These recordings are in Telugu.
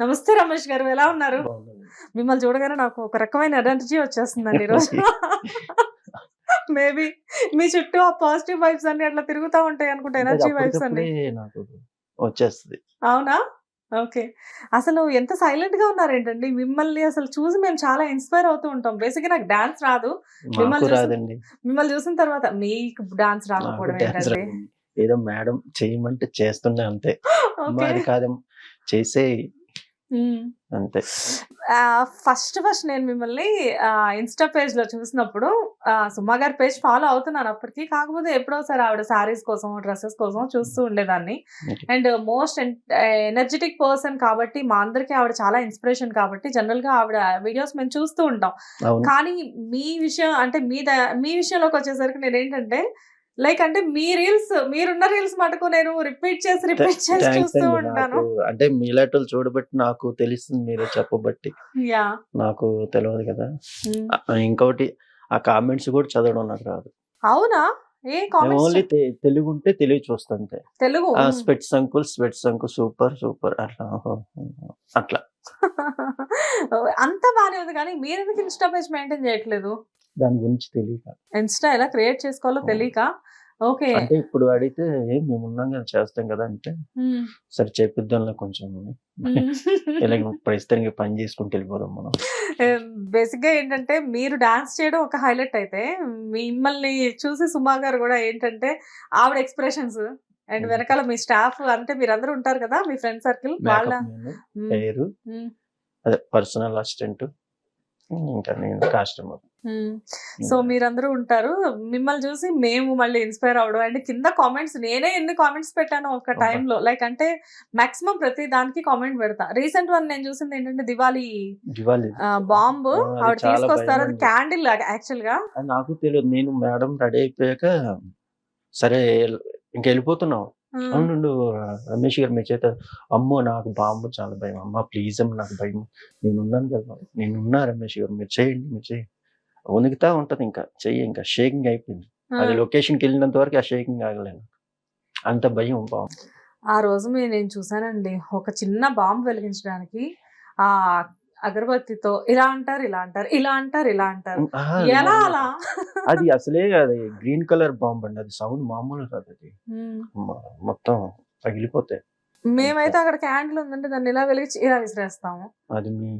నమస్తే రమేష్ గారు ఎలా ఉన్నారు. మిమ్మల్ని చూడగానే నాకు ఒక రకమైన ఎనర్జీ వచ్చేస్తుందండి ఈరోజు మేబీ మీ చుట్టూ ఆ పాజిటివ్ వైబ్స్ అన్ని అట్లా తిరుగుతూ ఉంటాయి అనుకుంటా ఎనర్జీ వైబ్స్ అన్ని. వచ్చేస్తుంది. అవునా? ఓకే. అసలు ఎంత సైలెంట్గా ఉన్నారేంటండి? మిమ్మల్ని అసలు చూసి మేము చాలా ఇన్స్పైర్ అవుతూ ఉంటాం. బేసిక్ నాకు డాన్స్ రాదు. మిమ్మల్ని మిమ్మల్ని చూసిన తర్వాత మీకు డాన్స్ రాకపోవడం. ఏదో మేడం చేయమంటే చేస్తున్నా అంతే. కాదు. చేసే అంతే. ఫస్ట్ ఫస్ట్ నేను మిమ్మల్ని ఇన్స్టా పేజ్లో చూసినప్పుడు సుమా గారి పేజ్ ఫాలో అవుతున్నాను అప్పటికి. కాకపోతే ఎప్పుడో సార్ ఆవిడ సారీస్ కోసం డ్రెస్సెస్ కోసం చూస్తూ ఉండేదాన్ని. అండ్ మోస్ట్ ఎనర్జెటిక్ పర్సన్ కాబట్టి మా అందరికి ఆవిడ చాలా ఇన్స్పిరేషన్ కాబట్టి జనరల్గా ఆవిడ వీడియోస్ మేము చూస్తూ ఉంటాం. కానీ మీ విషయం అంటే మీ మీ విషయంలోకి వచ్చేసరికి నేను ఏంటంటే లైక్ అంటే మీ రీల్స్ మీరున్న రీల్స్ మటుకు నేను రిపీట్ చేసి రిపీట్ చేసి చూస్తూ ఉంటాను. అంటే మీలాటోళ్ళు చూడబట్టి నాకు తెలుస్తుంది మీరు చెప్పబట్టి. యా. నాకు తెలియదు కదా. ఇంకోటి ఆ కామెంట్స్ కూడా చదవడం నాకు రాదు. అవునా? ఏ కామెంట్స్ ఓన్లీ తెలుగు ఉంటే తెలుగు చూస్తా అంతే. తెలుగు? స్పెట్స్ అంకుల్ స్పెట్స్ అంకుల్ సూపర్ సూపర్ అట్లా. అట్లా. అంత బానే ఉంది కానీ మీరు ఎందుకు ఇన్స్టా పేజ్ మెయింటైన్ చేయట్లేదు? దాని గురించి తెలియక ఇన్స్టా ఎలా క్రియేట్ చేసుకోవాలో తెలియక ఓకే. అంటే ఇప్పుడు అడిగితే ఏం మేము ఉన్నాం కదా చేస్తాం కదా అంటే సరే చేపిద్దాంలో కొంచెం ఇలా ప్రస్తుతానికి పని చేసుకుంటూ వెళ్ళిపోదాం మనం. బేసిక్గా ఏంటంటే మీరు డాన్స్ చేయడం ఒక హైలైట్ అయితే మిమ్మల్ని చూసి సుమా గారు కూడా ఏంటంటే ఆవిడ ఎక్స్ప్రెషన్స్. అండ్. వెనకాల మీ స్టాఫ్ అంటే మీరందరూ ఉంటారు కదా మీ ఫ్రెండ్ సర్కిల్ వాళ్ళ పేరు అదే పర్సనల్ అసిస్టెంట్ ఇంకా నేను కాస్టమర్. సో మీరందరూ ఉంటారు. మిమ్మల్ని చూసి మేము మళ్ళీ ఇన్స్పైర్ అవడం అండ్ కింద కామెంట్స్ నేనే ఎన్ని కామెంట్స్ పెట్టాను ఒక. టైంలో. లైక్ అంటే మాక్సిమం ప్రతి దానికి కామెంట్ పెడతా. రీసెంట్ వన్ నేను చూసింది ఏంటంటే దివాళీ దివాలి బాంబు ఆవిడ తీసుకొస్తారు. అది. క్యాండిల్ యాక్చువల్గా నాకు తెలియదు నేను మేడం రెడీ అయిపోయాక సరే ఇంక వెళ్ళిపోతున్నాం. ఉమ్, అవునుండు రమేష్ గారు మీ చేత అమ్మో నాకు బాంబు చాలా భయం. అమ్మ ప్లీజ్ అమ్మ నాకు భయం. నేను ఉన్నాను కదా. నేనున్నా రమేష్ గారు. మీరు చేయండి మీరు చేయండి. వణుకుతా ఉంటది ఇంకా చెయ్యి ఇంకా షేకింగ్ అయిపోయింది. అది. లొకేషన్కి వెళ్ళినంత వరకు ఆ షేకింగ్ ఆగలేను అంత భయం బాంబు ఆ రోజు మీ- నేను చూసానండి ఒక చిన్న బాంబు వెలిగించడానికి ఆ అగరబత్తితో ఇలా అంటారు ఇలా అంటారు ఇలా అంటారు ఇలా అంటారు. ఎలా అలా? అది అసలే అది గ్రీన్ కలర్ బాంబ్ అండి అది సౌండ్ మామూలు కాదు అది. మొత్తం పగిలిపోతాయి. మేమైతే అక్కడ క్యాండిల్ ఉందంటే దాన్ని ఇలా వెలిగించి ఇలా విసిరేస్తాము. అది మీ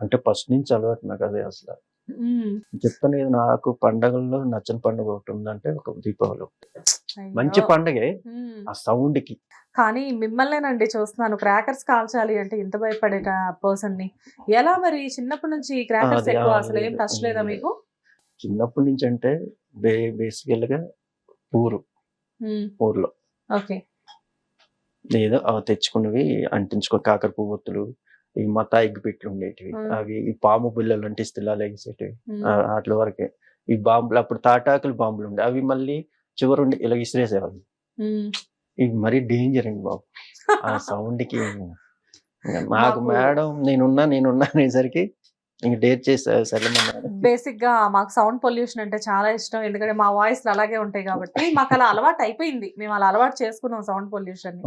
అంటే ఫస్ట్ నుంచి అలవాటు నాకు అదే అసలు. చెప్తాను కదా నాకు పండగల్లో నచ్చని పండుగ ఒకటి ఉందంటే ఒక దీపావళి ఒకటి. మంచి పండగే. ఆ సౌండ్కి కానీ మిమ్మల్నేనండి చూస్తున్నాను. క్రాకర్స్ కాల్చాలి అంటే ఇంత భయపడే పర్సన్ని ఎలా మరి? చిన్నప్పటి నుంచి క్రాకర్స్ ఎక్కువ అసలు ఏం టచ్ లేదా. మీకు? చిన్నప్పటి నుంచి అంటే బే బేసికల్గా ఊరు. ఊర్లో. ఓకే. ఏదో తెచ్చుకున్నవి అంటించుకో కాకర పువ్వొత్తులు. ఈ మతా పెట్లు ఉండేటివి. అవి ఈ పాము బిల్లలు అంటే స్థిలాలు ఎగిసేటివి అట్ల వరకే. ఈ బాంబులు అప్పుడు తాటాకులు బాంబులు ఉండే. అవి మళ్ళీ చివరుండి ఇలా ఇసిరేసేవాళ్ళు ఉమ్. ఇవి మరీ డేంజర్ అండి బాబు. ఆ సౌండ్కి మాకు- మేడం నేనున్నా నేనున్నా అనేసరికి ఇంక డేర్ చేసా సరే మేడం. బేసిక్గా మాకు సౌండ్ పొల్యూషన్ అంటే చాలా ఇష్టం. ఎందుకంటే మా వాయిస్ అలాగే ఉంటాయి కాబట్టి మాకు అలా అలవాటు అయిపోయింది. మేము అలా అలవాటు చేసుకున్నాం సౌండ్ పొల్యూషన్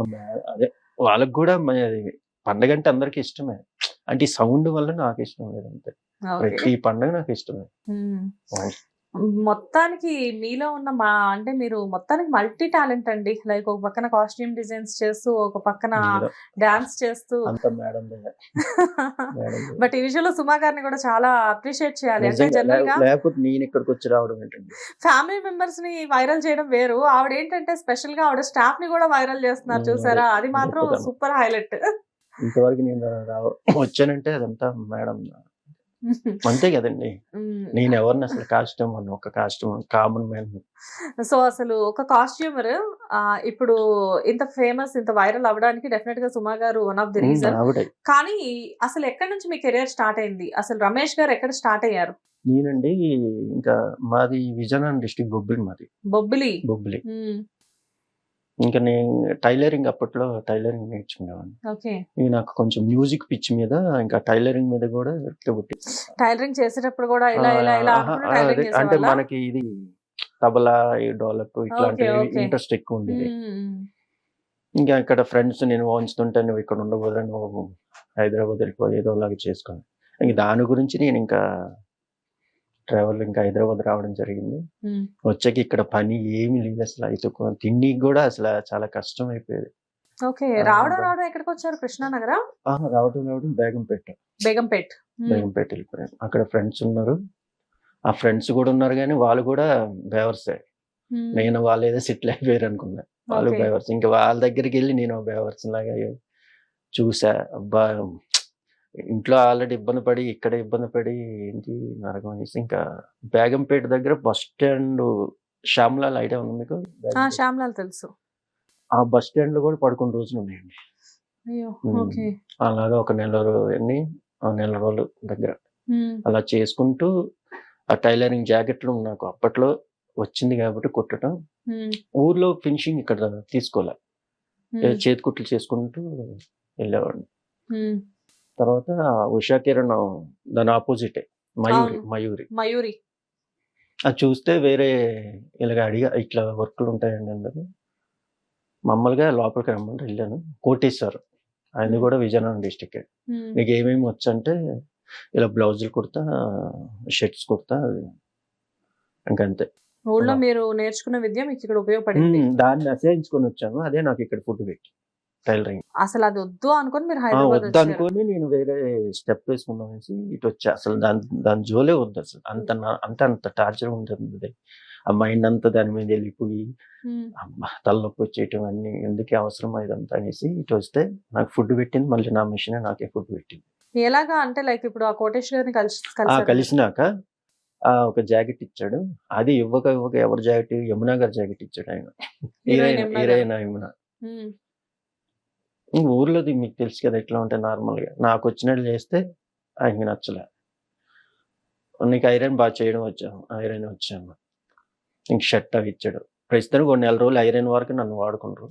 అదే వాళ్ళకి కూడా పండగ అంటే అందరికి ఇష్టమే. అంటే ఈ సౌండ్ వల్ల నాకు ఇష్టం లేదు అంతే. ప్రతి పండగ నాకు ఇష్టమే. మొత్తానికి మీలో ఉన్న మా అంటే మీరు మొత్తానికి మల్టీ టాలెంట్ అండి. లైక్ ఒక పక్కన కాస్ట్యూమ్ డిజైన్స్ చేస్తూ ఒక పక్కన డాన్స్ చేస్తూ. బట్ ఈ విషయంలో సుమా గారిని కూడా చాలా అప్రిషియేట్ చేయాలి. అంటే జనరల్గా లేకపోతే నేను ఇక్కడికి వచ్చి రావడం ఏంటండి? ఫ్యామిలీ మెంబర్స్ని వైరల్ చేయడం వేరు. ఆవిడ ఏంటంటే స్పెషల్గా ఆవిడ స్టాఫ్ని కూడా వైరల్ చేస్తున్నారు చూసారా? అదే. మాత్రం. Super highlight. ఇంతవరకు నేను వచ్చానంటే అదంతా మేడం అంతే కదండి. నేను ఎవరిని అసలు కాస్ట్యూమ్ అని ఒక కాస్ట్యూమ్ కామన్ మ్యాన్. సో అసలు ఒక కాస్ట్యూమర్ ఇప్పుడు ఇంత ఫేమస్ ఇంత వైరల్ అవ్వడానికి డెఫినెట్గా సుమా గారు వన్ ఆఫ్ ది రీజన్. కానీ అసలు ఎక్కడి నుంచి మీ కెరియర్ స్టార్ట్ అయింది? అసలు రమేష్ గారు ఎక్కడ స్టార్ట్ అయ్యారు? నేనండి ఇంకా మాది విజయనగరం డిస్టిక్ బొబ్బిలి మాది. బొబ్బిలి. బొబ్బిలి. ఇంకా నేను టైలరింగ్ అప్పట్లో టైలరింగ్ నేర్చుకునేవాడిని ఓకే నాకు కొంచెం మ్యూజిక్ పిచ్ మీద ఇంకా టైలరింగ్ మీద కూడా ఎక్కబుట్టి టైలరింగ్ చేసేటప్పుడు కూడా ఇలా ఇలా ఇలా అంటే? మనకి ఇది తబలా డోలకు ఇట్లాంటి okay. ఇంట్రెస్ట్ ఎక్కువ ఉండేది. ఇంకా ఇక్కడ ఫ్రెండ్స్ నేను ఉంచుతుంటే నువ్వు ఇక్కడ ఉండబోదు నువ్వు హైదరాబాద్ వెళ్ళిపో ఏదో లాగా చేసుకుని ఇంక దాని గురించి నేను ఇంకా ట్రావెల్ ఇంకా హైదరాబాద్ రావడం జరిగింది. వచ్చాక ఇక్కడ పని ఏమీ లేదు అసలు. అయితే తిండి కూడా అసలు చాలా కష్టం అయిపోయేది. ఓకే. రావడం రావడం ఎక్కడికి వచ్చారు? కృష్ణానగరా? రావడం రావడం బేగంపేట. బేగంపేట్. బేగంపేట వెళ్ళిపోయాను అక్కడ ఫ్రెండ్స్ ఉన్నారు. ఆ ఫ్రెండ్స్ కూడా ఉన్నారు కానీ వాళ్ళు కూడా బేవర్సే. నేను వాళ్ళు ఏదో సెటిల్ అయిపోయారు అనుకున్నా. వాళ్ళు. బేవర్స్. ఇంకా వాళ్ళ దగ్గరికి వెళ్ళి నేను బేవర్స్ లాగా చూసా. అబ్బా! ఇంట్లో ఆల్రెడీ ఇబ్బంది పడి ఇక్కడ ఇబ్బంది పడి ఏంటి నరకం అనేసి ఇంకా బేగంపేట దగ్గర బస్ స్టాండ్ శ్యామ్లాల్ ఐడియా ఉంది మీకు. శ్యామ్లాల్ తెలుసు ఆ బస్ స్టాండ్లో కూడా పడుకున్న రోజులు ఉన్నాయండి అలాగా ఒక నెల ఆ నెల రోజులు దగ్గర. అలా చేసుకుంటూ ఆ టైలరింగ్ జాకెట్లు నాకు అప్పట్లో వచ్చింది కాబట్టి కుట్టడం. ఊర్లో ఫినిషింగ్ ఇక్కడ తీసుకోలే ఏ ఉమ్. చేతి కుట్లు చేసుకుంటూ వెళ్ళేవాడిని. తర్వాత ఉషా కిరణ్ దాని ఆపోజిటే మయూరి. మయూరి. మయూరి. అది చూస్తే వేరే ఇలాగ అడిగా ఇట్లా వర్క్లు ఉంటాయండి అందరు. మామూలుగా లోపలికి రమ్మంటే వెళ్ళాను. కోటేశ్వర్. ఆయన కూడా విజయనగరం డిస్టిక్. నీకు ఏమేమి వచ్చంటే ఇలా బ్లౌజులు కుడతా షర్ట్స్ కుడతా ఇంకంతే. ఊళ్ళో. మీరు నేర్చుకున్న విద్య మీకు ఇక్కడ ఉపయోగపడింది. దాన్ని అసహించుకొని వచ్చాను. అదే నాకు ఇక్కడ ఫుడ్ పెట్టి. టైలరింగ్. అసలు అది వద్దు అనుకుని మీరు హైదరాబాద్ వద్దు అనుకొని నేను వేరే స్టెప్ వేసుకుందాం అనేసి ఇటు వచ్చా. అసలు దాని దాని జోలే వద్దు అసలు. అంత అంత అంత టార్చర్ ఉంటుంది. ఆ మైండ్ అంతా దాని మీద వెళ్ళిపోయి తలనొప్పి వచ్చేయటం అన్ని ఎందుకే అవసరం ఇదంతా అనేసి ఇటు వస్తే నాకు ఫుడ్ పెట్టింది. మళ్ళీ నా మిషన్ నాకే ఫుడ్ పెట్టింది. ఎలాగా అంటే లైక్ ఇప్పుడు ఆ కోటేశ్వర్ గారిని కలిసి కలిసినాక ఆ ఒక జాకెట్ ఇచ్చాడు. అది ఇవ్వక ఇవ్వక ఎవరి జాకెట్? యమునా గారి జాకెట్ ఇచ్చాడు ఆయన. Heroine heroine Yamuna heroine Yamuna ఉమ్. ఇంక ఊర్లోది మీకు తెలుసు కదా ఎట్లా ఉంటాయి నార్మల్గా. నాకు వచ్చినట్లు చేస్తే ఆయనకి నచ్చలే. నీకు ఐరన్ బాగా చేయడం వచ్చాము ఐరన్ వచ్చాము ఇంక షర్ట్ అవి ఇచ్చాడు. ప్రస్తుతానికి కొన్ని నెల రోజులు ఐరన్ వరకు నన్ను వాడుకుంటారు.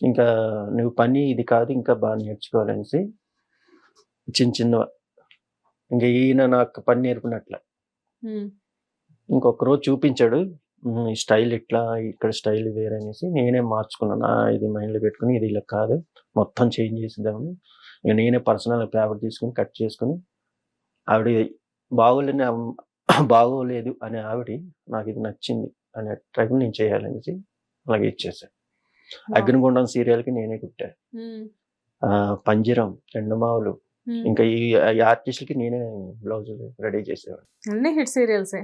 ఇంకా నువ్వు పని ఇది కాదు ఇంకా బాగా నేర్చుకోవాలనేసి చిన్న చిన్న ఇంకా ఈయన నాకు పని నేర్పినట్లే. ఇంకొక రోజు చూపించాడు. "ఉమ్, ఈ స్టైల్ ఇట్లా ఇక్కడ స్టైల్ వేరే అనేసి నేనే మార్చుకున్నాను. "ఆ, ఇది మైండ్లో పెట్టుకుని ఇది ఇలా కాదు. మొత్తం చేంజ్ చేసేద్దామని. ఇక నేనే పర్సనల్ పేపర్ తీసుకుని కట్ చేసుకుని ఆవిడ బాగోలేని బాగోలేదు అనే ఆవిడ నాకు ఇది నచ్చింది అనే టైం నేను చేయాలనేసి అలాగే ఇచ్చేసాను అగ్నిగుండం సీరియల్కి నేనే కుట్టా. ఉమ్. ఆ, పంజరం ఎండమావులు. ఇంకా ఈ ఈ ఆర్టిస్ట్లకి నేనే బ్లౌజులు రెడీ చేసేవాడు అన్ని హిట్ సీరియల్సే.